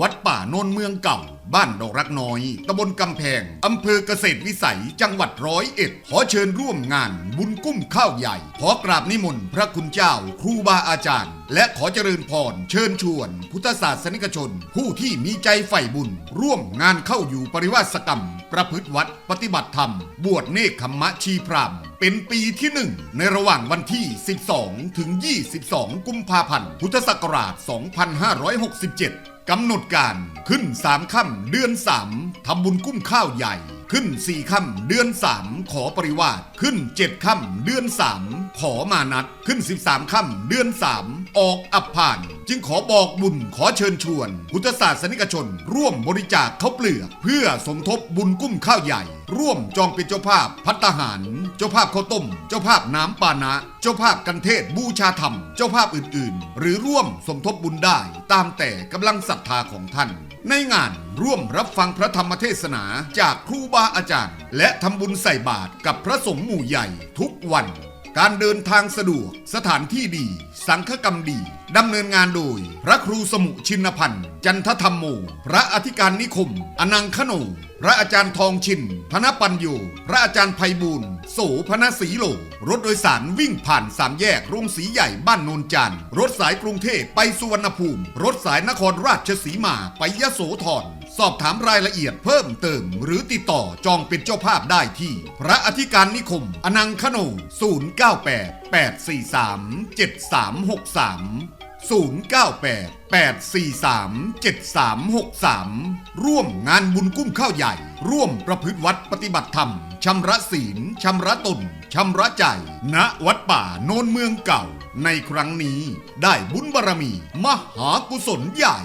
วัดป่าโนนเมืองเก่า บ้านดอกรักน้อย ตำบลกำแพง อำเภอเกษตรวิสัย จังหวัดร้อยเอ็ด ขอเชิญร่วมงาน บุญกุ้มข้าวใหญ่ ขอกราบนิมนต์พระคุณเจ้า ครูบาอาจารย์ และขอเจริญพร เชิญชวน พุทธศาสนิกชน ผู้ที่มีใจใฝ่บุญ ร่วมงานเข้าอยู่ปริวาสกรรม ประพฤติวัด ปฏิบัติธรรม บวชเนคขมมะชีพราม เป็นปีที่หนึ่งในระหว่างวันที่ 12 ถึง 22 กุมภาพันธ์ พุทธศักราช 2567 กำหนดการขึ้น 3 ค่ำเดือน 3 ทำบุญกุ้มข้าวใหญ่ ขึ้น 4 ค่ำเดือน 3 ขอปริวาสขึ้น 7 ค่ำเดือน 3 ขอมานัด ขึ้น 13 ค่ำเดือน 3 ออกอับผ่าน จึงขอบอกบุญขอเชิญชวน พุทธศาสนิกชน ร่วมบริจาคข้าวเปลือก เพื่อสมทบบุญกุ้มข้าวใหญ่ ร่วมจองเป็นเจ้าภาพพัตตาหาร เจ้าภาพข้าวต้ม เจ้าภาพน้ำปานะ เจ้าภาพกันเทศบูชาธรรม เจ้าภาพอื่น ๆ หรือร่วมสมทบบุญได้ ตามแต่กำลังศรัทธาของท่าน ในงานร่วมรับฟังพระธรรมเทศนาจากครูบาอาจารย์ และทำบุญใส่บาตรกับพระสงฆ์หมู่ใหญ่ทุกวันการเดินทางสะดวก สถานที่ดี สังฆกรรมดี ดำเนินงานโดย พระครูสมุชินพันธ์ จันทธรรมโม พระอธิการนิคม อนังคโนพระอาจารย์ทองชิน ธนปัญโยพระอาจารย์ไพบูลโสพนศรีโล รถโดยสารวิ่งผ่านสามแยกโรงสีใหญ่บ้านโนนจันทร์รถสายกรุงเทพไปสุวรรณภูมิ รถสายนครราชสีมาไปยโสธร สอบถามรายละเอียดเพิ่มเติม หรือติดต่อจองเป็นเจ้าภาพได้ที่ พระอธิการนิคม อนังคโน 098 843 7363 098-843-7363 ร่วมงานบุญกุ้มข้าวใหญ่ ร่วมประพฤติวัดปฏิบัติธรรม ชำระศีล ชำระตน ชำระใจ ณ วัดป่าโนนเมืองเก่า ในครั้งนี้ได้บุญบารมี มหากุศลใหญ่